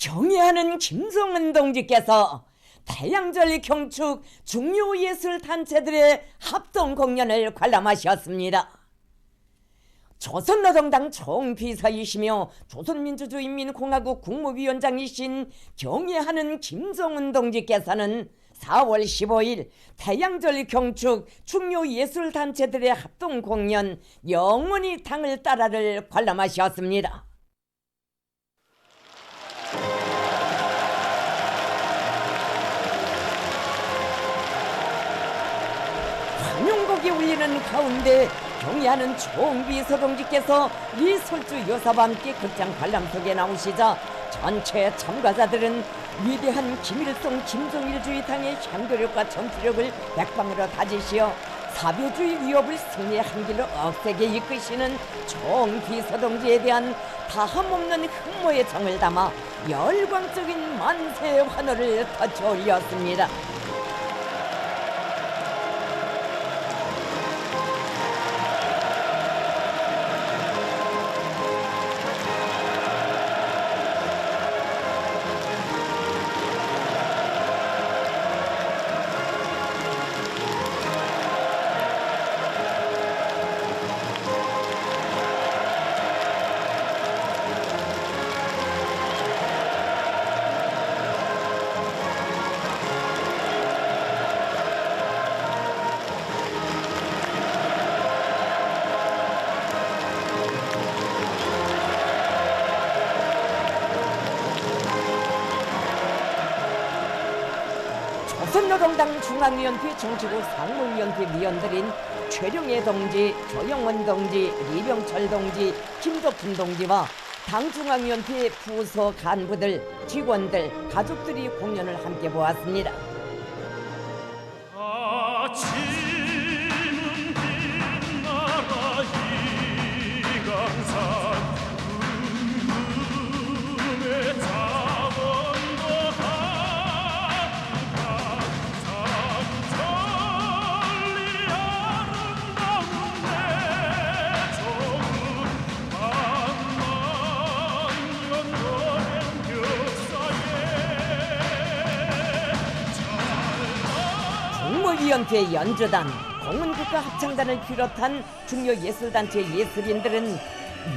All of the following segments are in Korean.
경애하는 김성은 동지께서 태양절 경축 중요 예술 단체들의 합동 공연을 관람하셨습니다. 조선노동당 총비서이시며 조선민주주의인민공화국 국무위원장이신 경애하는 김성은 동지께서는 4월 15일 태양절 경축 중요 예술 단체들의 합동 공연 영원히 당을 따라를 관람하셨습니다. 환영곡이 울리는 가운데 경의하는 총비 서동지께서 이솔주 여사와 함께 극장 관람석에 나오시자 전체 참가자들은 위대한 김일성 김정일 주의 당의 향도력과 전투력을 백방으로 다지시어 사회주의 위협을 승리의 한길로 억세게 이끄시는 총비 서동지에 대한 다함없는 흠모의 정을 담아 열광적인 만세 환호를 터쳐 올렸습니다. 조선노동당 중앙위원회 정치국 상무위원회 위원들인 최룡해 동지, 조영원 동지, 리병철 동지, 김덕훈 동지와 당 중앙위원회 부서 간부들, 직원들, 가족들이 공연을 함께 보았습니다. 국무위원회 연주단, 공은국가 합창단을 비롯한 중요 예술단체 예술인들은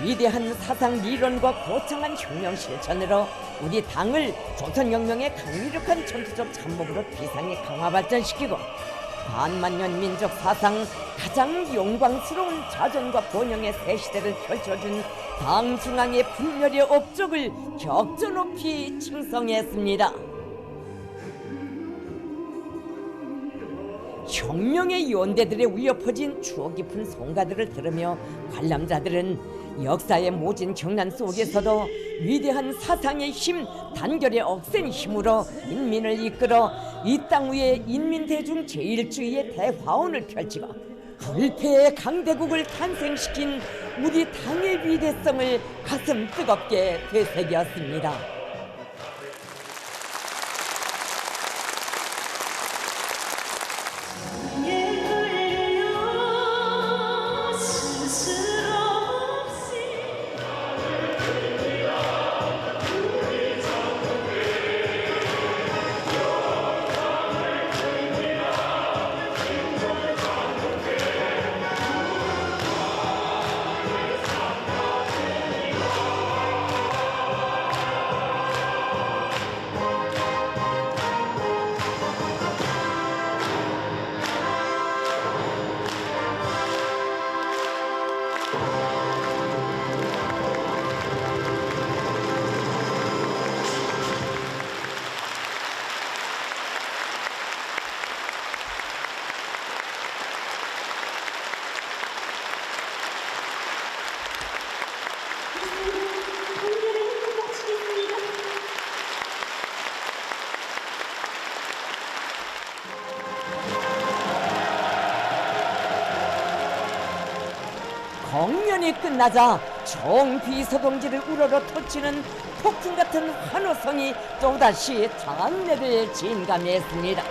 위대한 사상 이론과 거창한 혁명 실천으로 우리 당을 조선혁명의 강력한 전투적 참모으로 비상에 강화 발전시키고 반만년 민족 사상 가장 영광스러운 자존과 번영의 새 시대를 펼쳐준 당 중앙의 분열의 업적을 격조 높이 칭송했습니다. 혁명의 연대들에 울려 퍼진 추억 깊은 송가들을 들으며 관람자들은 역사의 모진 경란 속에서도 위대한 사상의 힘, 단결의 억센 힘으로 인민을 이끌어 이 땅 위에 인민대중 제일주의의 대화원을 펼치고 불패의 강대국을 탄생시킨 우리 당의 위대성을 가슴 뜨겁게 되새겼습니다. 공연이 끝나자 총비서동지를 우러러 터치는 폭풍 같은 환호성이 또다시 장례를 진감했습니다.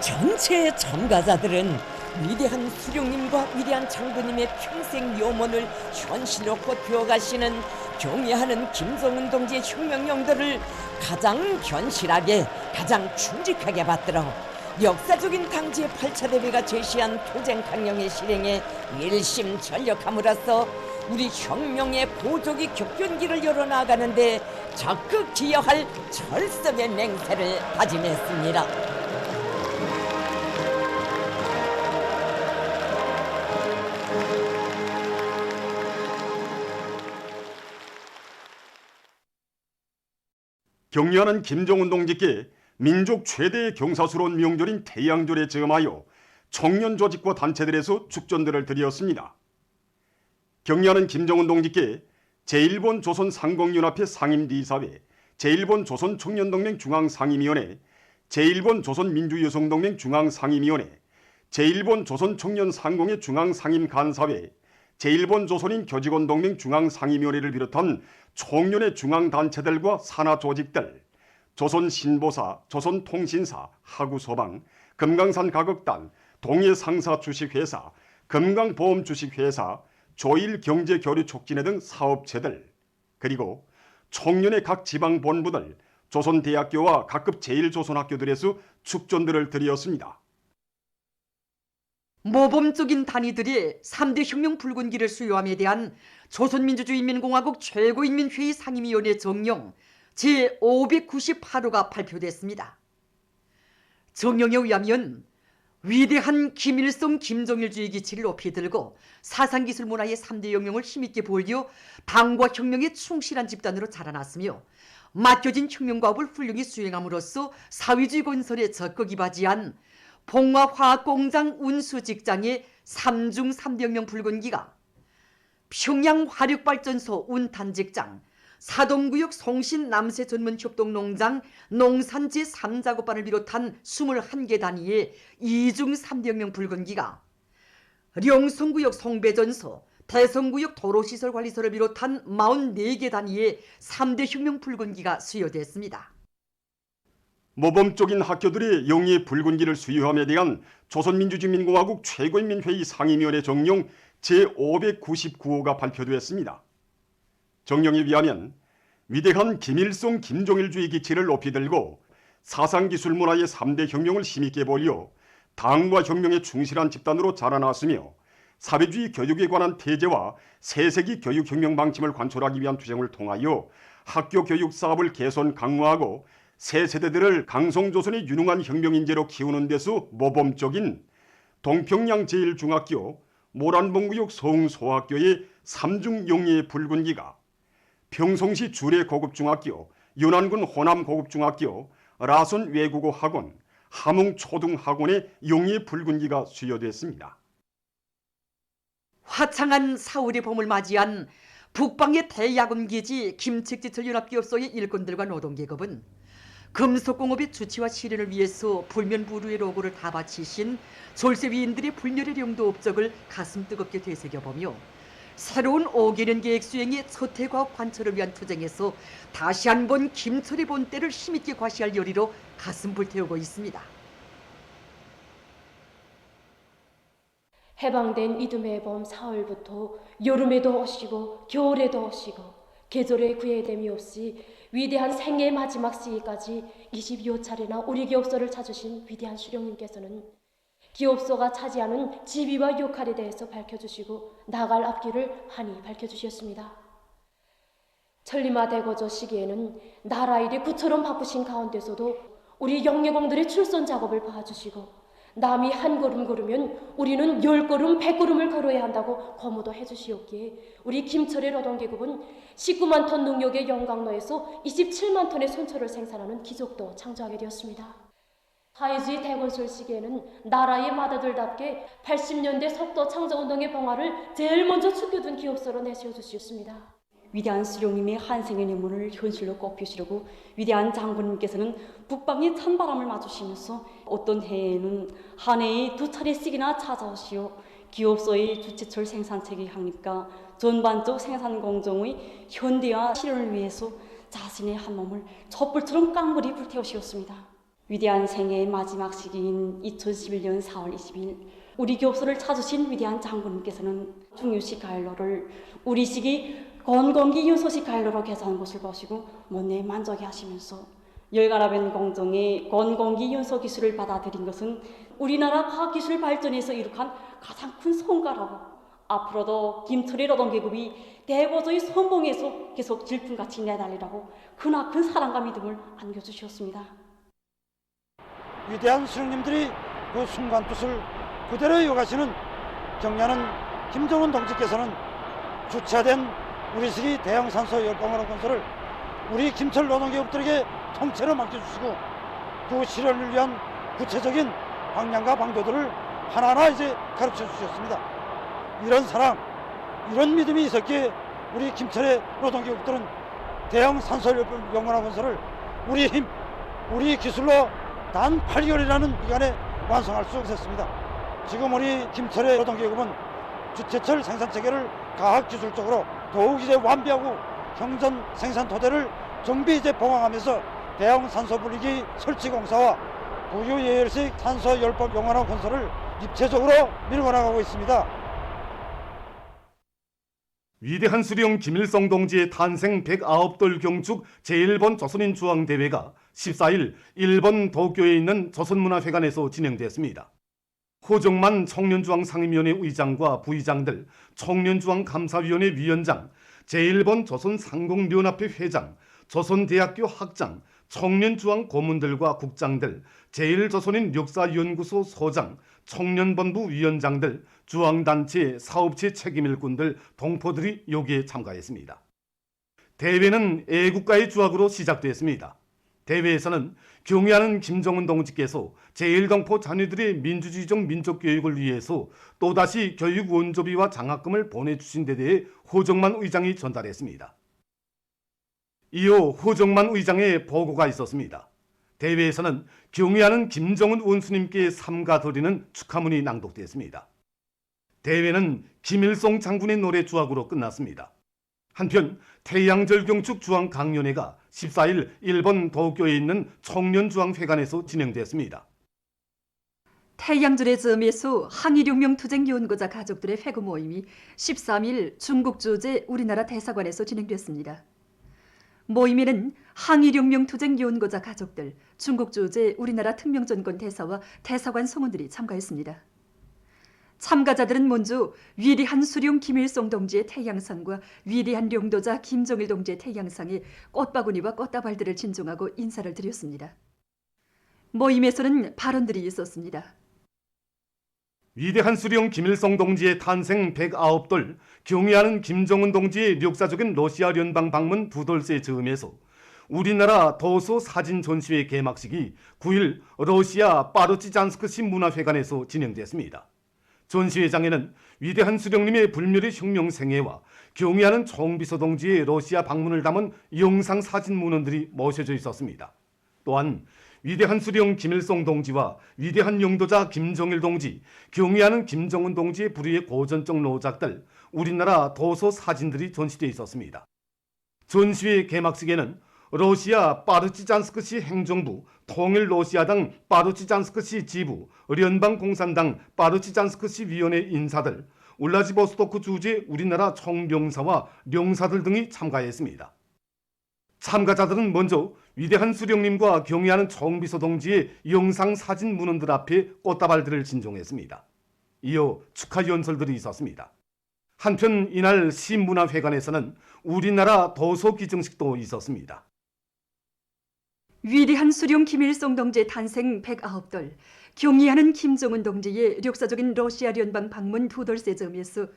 전체 참가자들은 위대한 수령님과 위대한 장군님의 평생 염원을 현실로 꽃피워 가시는 경애하는 김정은 동지의 혁명령들을 가장 견실하게 가장 충직하게 받들어 역사적인 당지의 8차 대회가 제시한 투쟁 강령의 실행에 일심 전력함으로써 우리 혁명의 보조기 격변기를 열어나가는데 적극 기여할 철석의 맹세를 다짐했습니다. 경리하는 김정은 동지께 민족 최대의 경사스러운 명절인 태양절에 즈음하여 청년 조직과 단체들에서 축전들을 드렸습니다. 경리하는 김정은 동지께 제1본 조선 상공연합회 상임이사회, 제1본 조선 청년동맹 중앙상임위원회, 제1본 조선 민주여성동맹 중앙상임위원회, 제1본 조선 청년 상공회 중앙상임간사회, 제1본 조선인 교직원 동맹 중앙상임위원회를 비롯한 총련의 중앙단체들과 산하조직들, 조선신보사, 조선통신사, 하구소방, 금강산 가극단, 동해상사 주식회사, 금강보험 주식회사, 조일경제교류촉진회 등 사업체들, 그리고 총련의 각 지방본부들, 조선대학교와 각급 제1조선학교들에서 축전들을 드렸습니다. 모범적인 단위들이 3대 혁명 붉은기를 수여함에 대한 조선민주주의인민공화국 최고인민회의 상임위원회 정령 제598호가 발표됐습니다. 정령에 의하면 위대한 김일성 김정일주의 기치를 높이 들고 사상기술 문화의 3대 영역을 힘있게 보여 당과 혁명에 충실한 집단으로 자라났으며 맡겨진 혁명과업을 훌륭히 수행함으로써 사회주의 건설에 적극 이바지한 봉화화학공장 운수직장의 삼중 3대 혁명 붉은기가 평양 화력발전소 운탄직장, 사동구역 송신 남세 전문 협동농장 농산지 3작업반을 비롯한 21개 단위의 이중 3대 혁명 붉은기가 령성구역 송배전소, 대성구역 도로시설관리소를 비롯한 44개 단위의 3대 혁명 붉은기가 수여됐습니다. 모범적인 학교들이 영예의 붉은기를 수여함에 대한 조선민주주의민공화국 최고인민회의 상임위원회 정령 제599호가 발표되었습니다. 정령에 비하면 위대한 김일성 김종일주의 기치를 높이 들고 사상기술 문화의 3대 혁명을 힘있게 벌여 당과 혁명에 충실한 집단으로 자라났으며 사회주의 교육에 관한 태제와 세세기 교육혁명 방침을 관철하기 위한 투쟁을 통하여 학교 교육 사업을 개선 강화하고 새 세대들을 강성조선의 유능한 혁명인재로 키우는 데서 모범적인 동평양 제1중학교, 모란봉구역 서흥소학교의 삼중용예 붉은기가 평성시 주례 고급중학교, 연안군 호남 고급중학교, 라선 외국어 학원, 함흥 초등학원의 용예 붉은기가 수여됐습니다. 화창한 사월의 봄을 맞이한 북방의 대야금기지 김책지철 연합기업소의 일꾼들과 노동계급은 금속공업의 주치와 실현을 위해서 불면부루의 로고를 다 바치신 졸세 위인들의 불멸의 용도 업적을 가슴 뜨겁게 되새겨보며 새로운 5개년 계획 수행의 서태과업 관철을 위한 투쟁에서 다시 한번 김철의 본때를 힘있게 과시할 열의로 가슴 불태우고 있습니다. 해방된 이듬해 봄 사월부터 여름에도 오시고 겨울에도 오시고 계절의 구애됨이 없이 위대한 생애의 마지막 시기까지 22호 차례나 우리 기업소를 찾으신 위대한 수령님께서는 기업소가 차지하는 지위와 역할에 대해서 밝혀주시고 나갈 앞길을 한이 밝혀주셨습니다. 천리마 대거저 시기에는 나라 일이 구처럼 바쁘신 가운데서도 우리 영예공들의 출선 작업을 봐주시고 남이 한 걸음 걸으면 우리는 열 걸음, 백 걸음을 걸어야 한다고 거무도 해주시었기에 우리 김철의 노동계급은 19만 톤 능력의 영광로에서 27만 톤의 손철을 생산하는 기적도 창조하게 되었습니다. 사회주의 대건설 시기에는 나라의 맏아들답게 80년대 석도 창조운동의 봉화를 제일 먼저 축겨둔 기업소로 내세워 주셨습니다. 위대한 수령님의 한생의 내문을 현실로 꼽히시려고 위대한 장군님께서는 북방의 찬바람을 맞으시면서 어떤 해에는 한 해에 두 차례씩이나 찾아오시어 기업소의 주체철 생산체계 확립과 전반적 생산 공정의 현대화 실현을 위해서 자신의 한 몸을 촛불처럼 깡그리 불태우시었습니다. 위대한 생애의 마지막 시기인 2011년 4월 20일 우리 교섭을 찾으신 위대한 장군님께서는 중유식 가일로를 우리식이 건건기 윤소식 가일로로 개선한 것을 보시고 못내 만족해 하시면서 열가라변 공정의 건건기 윤소 기술을 받아들인 것은 우리나라 과학기술 발전에서 이룩한 가장 큰 성과라고 앞으로도 김철의 노동계급이 대고조의 선봉에서 계속 질풍같이 내달리라고 크나큰 사랑과 믿음을 안겨주셨습니다. 위대한 수령님들이 그 순간 뜻을 그대로 이어가시는 경례하는 김정은 동지께서는 주차된 우리식이 대형 산소 열방으로 건설을 우리 김철 노동기업들에게 통째로 맡겨주시고 그 실현을 위한 구체적인 방향과 방도들을 하나하나 이제 가르쳐 주셨습니다. 이런 사랑, 이런 믿음이 있었기에 우리 김철의 노동기업들은 대형 산소 열방으로 건설을 우리 힘, 우리 기술로 단 8개월이라는 기간에 완성할 수 있었습니다. 지금 우리 김철의 노동기업은 주체철 생산 체계를 과학 기술적으로 더욱 이제 완비하고 경전 생산 토대를 정비 이제 봉합하면서 대형 산소 분리기 설치 공사와 부유 예열식 산소 열법 용화로 건설을 입체적으로 밀고 나가고 있습니다. 위대한 수령 김일성 동지의 탄생 109돌 경축 제1번 조선인 주왕 대회가 14일 일본 도쿄에 있는 조선문화회관에서 진행됐습니다. 호정만 청년주왕 상임위원회 의장과 부의장들, 청년주왕 감사위원회 위원장, 제1번 조선상공연합회 회장, 조선대학교 학장, 청년주왕 고문들과 국장들, 제1조선인 역사연구소 소장, 청년본부 위원장들, 주왕단체, 사업체 책임 일꾼들, 동포들이 여기에 참가했습니다. 대회는 애국가의 주악으로 시작됐습니다. 대회에서는 경의하는 김정은 동지께서 제1동포 자녀들의 민주주의적 민족 교육을 위해서 또다시 교육 원조비와 장학금을 보내주신 데 대해 호정만 의장이 전달했습니다. 이어 호정만 의장의 보고가 있었습니다. 대회에서는 경의하는 김정은 원수님께 삼가 드리는 축하문이 낭독됐습니다. 대회는 김일성 장군의 노래 주악으로 끝났습니다. 한편 태양절경축 주황 강연회가 14일 일본 도쿄에 있는 청년주황회관에서 진행됐습니다. 태양절의 점에서 항일혁명 투쟁 연구자 가족들의 회고 모임이 13일 중국 주재 우리나라 대사관에서 진행됐습니다. 모임에는 항일혁명 투쟁 연구자 가족들, 중국 주재 우리나라 특명전권 대사와 대사관 성원들이 참가했습니다. 참가자들은 먼저 위대한 수령 김일성 동지의 태양상과 위대한 용도자 김정일 동지의 태양상에 꽃바구니와 꽃다발들을 진종하고 인사를 드렸습니다. 모임에서는 발언들이 있었습니다. 위대한 수령 김일성 동지의 탄생 109돌, 경의하는 김정은 동지의 역사적인 러시아 연방 방문 두 돌세 즈음에서 우리나라 도서 사진 전시회 개막식이 9일 러시아 파르치잔스크시 문화회관에서 진행됐습니다. 전시회장에는 위대한 수령님의 불멸의 혁명 생애와 경의하는 정비서 동지의 러시아 방문을 담은 영상 사진 문헌들이 모셔져 있었습니다. 또한 위대한 수령 김일성 동지와 위대한 영도자 김정일 동지, 경의하는 김정은 동지의 부류의 고전적 노작들, 우리나라 도서 사진들이 전시돼 있었습니다. 전시회 개막식에는 러시아 파르치잔스크시 행정부, 통일 러시아당 파르치잔스크시 지부, 연방 공산당 파르치잔스크시 위원회 인사들, 울라지보스토크 주재 우리나라 총병사와 병사들 등이 참가했습니다. 참가자들은 먼저 위대한 수령님과 경의하는 정비서 동지의 영상 사진 문헌들 앞에 꽃다발들을 진종했습니다. 이어 축하 연설들이 있었습니다. 한편 이날 시문화회관에서는 우리나라 도서 기증식도 있었습니다. 위대한 수령 김일성 동지의 탄생 109돌, 경의하는 김정은 동지의 역사적인 러시아 연방 방문 두 돌세 점에서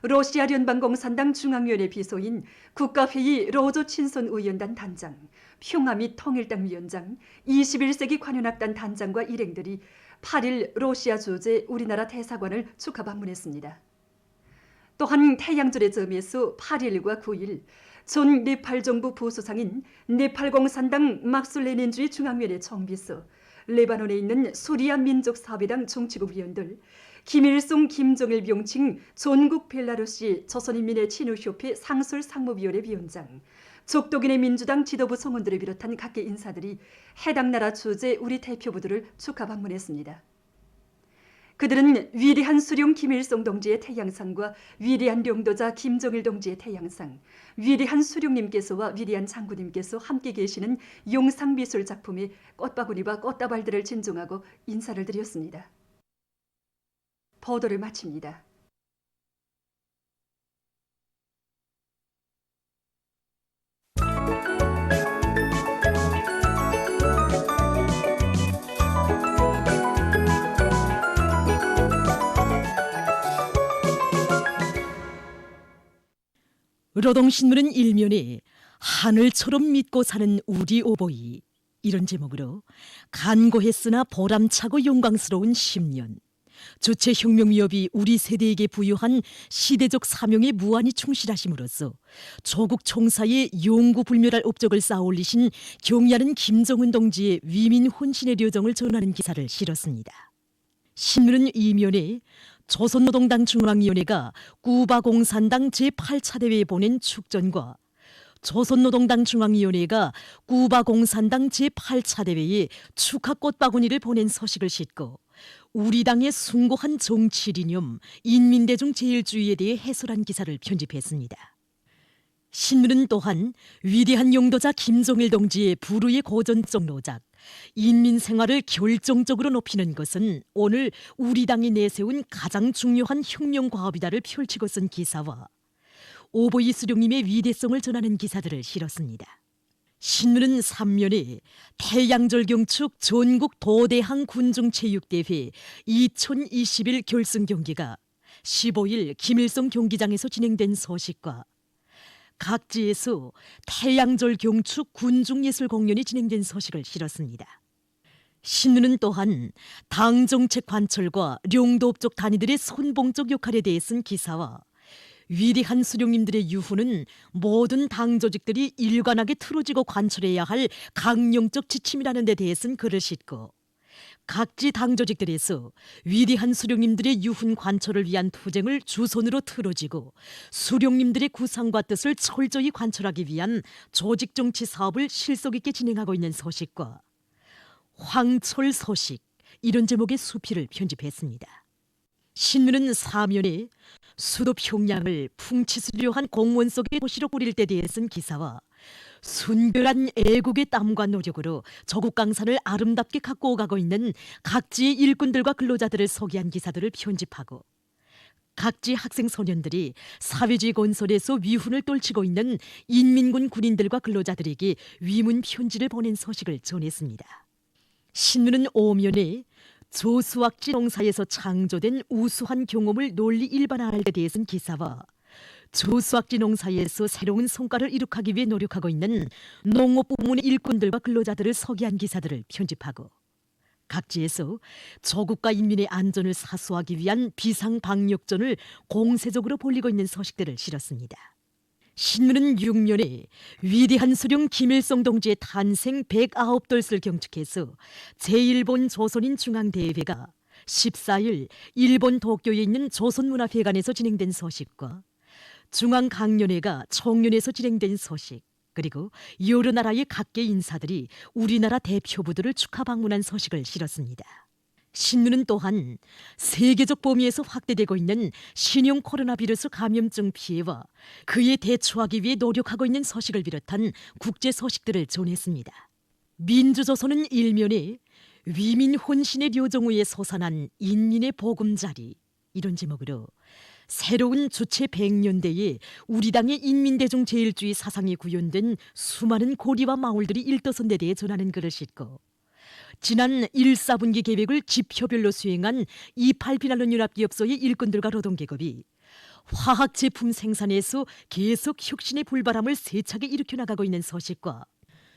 러시아 연방공산당 중앙위원회 비서인 국가회의 로조 친선 의원단 단장, 평화 및 통일당 위원장, 21세기 관현악단 단장과 일행들이 8일 러시아 주재 우리나라 대사관을 축하 방문했습니다. 또한 태양절의 점에서 8일과 9일 전 네팔 정부 부수상인 네팔 공산당 막술레닌주의 중앙위원회 총비서, 레바논에 있는 수리아 민족 사회당 정치국 위원들, 김일성, 김정일 병칭 전국 벨라루시 조선인민의 친우협회 상술 상무위원회 위원장, 적독인의 민주당 지도부 성원들을 비롯한 각계 인사들이 해당 나라 주재 우리 대표부들을 축하 방문했습니다. 그들은 위대한 수령 김일성 동지의 태양상과 위대한 령도자 김정일 동지의 태양상, 위대한 수령님께서와 위대한 장군님께서 함께 계시는 용상미술 작품의 꽃바구니와 꽃다발들을 진정하고 인사를 드렸습니다. 보도를 마칩니다. 노동신문은 일면에 하늘처럼 믿고 사는 우리 오보이 이런 제목으로 간고했으나 보람차고 영광스러운 10년 주체 혁명 위협이 우리 세대에게 부여한 시대적 사명에 무한히 충실하심으로써 조국 총사의 용구불멸할 업적을 쌓아올리신 경야는 김정은 동지의 위민 혼신의 료정을 전하는 기사를 실었습니다. 신문은 이면에 조선노동당 중앙위원회가 꾸바공산당 제8차 대회에 보낸 축전과 조선노동당 중앙위원회가 꾸바공산당 제8차 대회에 축하 꽃 바구니를 보낸 소식을 싣고 우리 당의 숭고한 정치리념 인민대중 제일주의에 대해 해설한 기사를 편집했습니다. 신문은 또한 위대한 용도자 김정일 동지의 불후의 고전적 노작 인민 생활을 결정적으로 높이는 것은 오늘 우리 당이 내세운 가장 중요한 혁명 과업이다를 펼치고 쓴 기사와 오보이 수령님의 위대성을 전하는 기사들을 실었습니다. 신문은 3면에 태양절 경축 전국 도대항 군중체육대회 2021 결승 경기가 15일 김일성 경기장에서 진행된 소식과 각지에서 태양절 경축 군중예술 공연이 진행된 소식을 실었습니다. 신문은 또한 당 정책 관철과 령도업적 단위들의 선봉적 역할에 대해 쓴 기사와 위대한 수령님들의 유후는 모든 당 조직들이 일관하게 틀어지고 관철해야 할 강령적 지침이라는 데 대해 쓴 글을 싣고 각지 당 조직들에서 위대한 수령님들의 유훈 관철을 위한 투쟁을 주선으로 틀어지고 수령님들의 구상과 뜻을 철저히 관철하기 위한 조직 정치 사업을 실속 있게 진행하고 있는 소식과 황철 소식 이런 제목의 수필을 편집했습니다. 신문은 사면에 수도 평양을 풍치수려한 공원 속의 도시로 꾸릴 때 대해 쓴 기사와 순결한 애국의 땀과 노력으로 조국 강산을 아름답게 갖고 오가고 있는 각지의 일꾼들과 근로자들을 소개한 기사들을 편집하고 각지 학생 소년들이 사회주의 건설에서 위훈을 떨치고 있는 인민군 군인들과 근로자들에게 위문 편지를 보낸 소식을 전했습니다. 신문은 오면에 조수학지 농사에서 창조된 우수한 경험을 널리 일반화할 때 대해 쓴 기사와 조수학지 농사에서 새로운 성과를 이룩하기 위해 노력하고 있는 농업 부문의 일꾼들과 근로자들을 소개한 기사들을 편집하고 각지에서 조국과 인민의 안전을 사수하기 위한 비상 방역전을 공세적으로 벌리고 있는 소식들을 실었습니다. 신문은 6면에 위대한 수령 김일성 동지의 탄생 109돌을 경축해서 제1본 조선인 중앙대회가 14일 일본 도쿄에 있는 조선문화회관에서 진행된 소식과 중앙강연회가 청년에서 진행된 소식 그리고 여러 나라의 각계 인사들이 우리나라 대표부들을 축하 방문한 소식을 실었습니다. 신문은 또한 세계적 범위에서 확대되고 있는 신형 코로나 비루스 감염증 피해와 그에 대처하기 위해 노력하고 있는 소식을 비롯한 국제 소식들을 전했습니다. 민주조선은 일면에 위민 혼신의 료정우에 솟아난 인민의 보금자리 이런 제목으로 새로운 주체 100년대에 우리 당의 인민대중 제일주의 사상이 구현된 수많은 고리와 마을들이 일떠선 데 대해 전하는 글을 싣고 지난 1, 4분기 계획을 지표별로 수행한 28비난론 연합기업소의 일꾼들과 노동계급이 화학 제품 생산에서 계속 혁신의 불바람을 세차게 일으켜 나가고 있는 소식과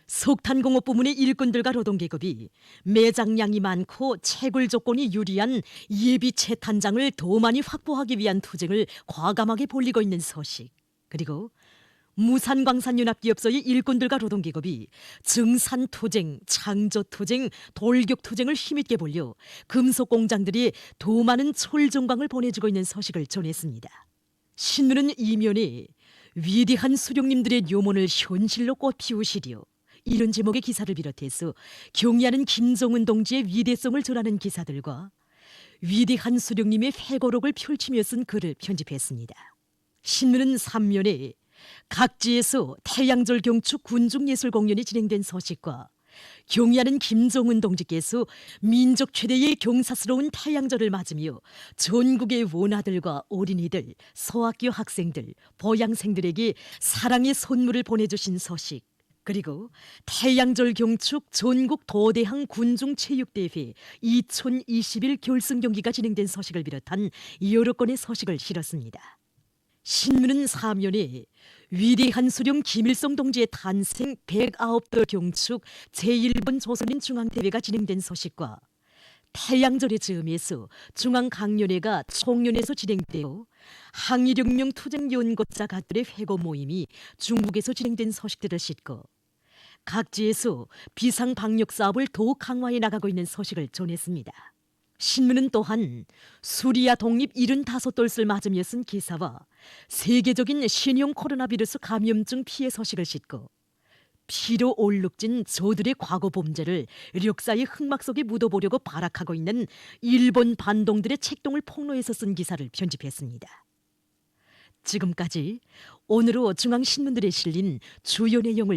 석탄공업 부문의 일꾼들과 노동계급이 매장량이 많고 채굴 조건이 유리한 예비 채탄장을 더 많이 확보하기 위한 투쟁을 과감하게 벌리고 있는 소식 그리고 무산광산연합기업소의 일꾼들과 노동계급이 증산투쟁, 창조투쟁, 돌격투쟁을 힘있게 벌려 금속공장들이 더 많은 철정광을 보내주고 있는 소식을 전했습니다. 신문은 이면에 위대한 수령님들의 묘문을 현실로 꽃피우시리요. 이런 제목의 기사를 비롯해서 경의하는 김정은 동지의 위대성을 전하는 기사들과 위대한 수령님의 회고록을 펼치며 쓴 글을 편집했습니다. 신문은 3면에 각지에서 태양절 경축 군중예술 공연이 진행된 소식과 경의하는 김정은 동지께서 민족 최대의 경사스러운 태양절을 맞으며 전국의 원아들과 어린이들, 소학교 학생들, 보양생들에게 사랑의 선물을 보내주신 소식 그리고 태양절 경축 전국 도대항 군중 체육대회 2021 결승 경기가 진행된 소식을 비롯한 여러 건의 소식을 실었습니다. 신문은 사면에 위대한 수령 김일성 동지의 탄생 109돌 경축 제1번 조선인 중앙대회가 진행된 소식과 태양절의 즈음에서 중앙강연회가 총련에서 진행되어 항일혁명 투쟁연구자 가들의 회고 모임이 중국에서 진행된 소식들을 싣고 각지에서 비상 방역 사업을 더욱 강화해 나가고 있는 소식을 전했습니다. 신문은 또한 수리아 독립 75돌을 맞으며 쓴 기사와 세계적인 신형 코로나 비루스 감염증 피해 소식을 싣고 피로 얼룩진 저들의 과거 범죄를 역사의 흑막 속에 묻어보려고 발악하고 있는 일본 반동들의 책동을 폭로해서 쓴 기사를 편집했습니다. 지금까지 오늘로 중앙신문들에 실린 주요 내용을